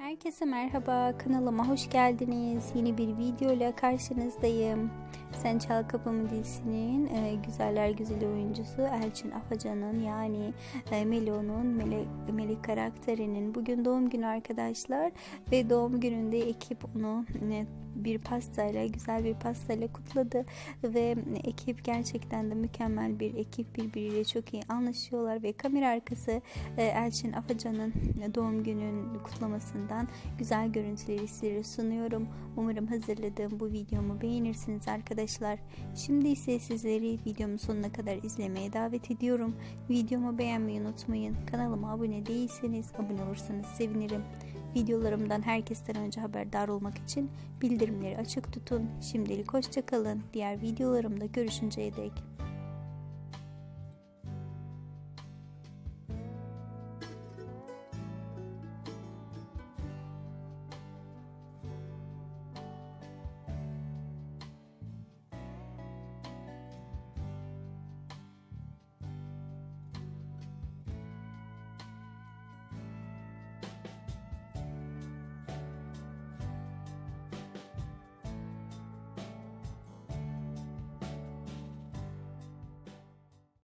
Herkese merhaba, kanalıma hoş geldiniz. Yeni bir video ile karşınızdayım. Sen Çal Kapımı dizisinin e, güzeller güzeli oyuncusu Elçin Afacan'ın yani e, Melo'nun melek, melek karakterinin bugün doğum günü arkadaşlar. Ve doğum gününde ekip onu e, bir pastayla güzel bir pastayla kutladı. Ve ekip gerçekten de mükemmel bir ekip. Birbiriyle çok iyi anlaşıyorlar. Ve kamera arkası e, Elçin Afacan'ın doğum günün kutlamasından güzel görüntüleri sizlere sunuyorum. Umarım hazırladığım bu videomu beğenirsiniz arkadaşlar. Şimdi ise sizleri videomun sonuna kadar izlemeye davet ediyorum. Videomu beğenmeyi unutmayın. Kanalıma abone değilseniz abone olursanız sevinirim. Videolarımdan herkesten önce haberdar olmak için bildirimleri açık tutun. Şimdilik hoşçakalın. Diğer videolarımda görüşünceye dek.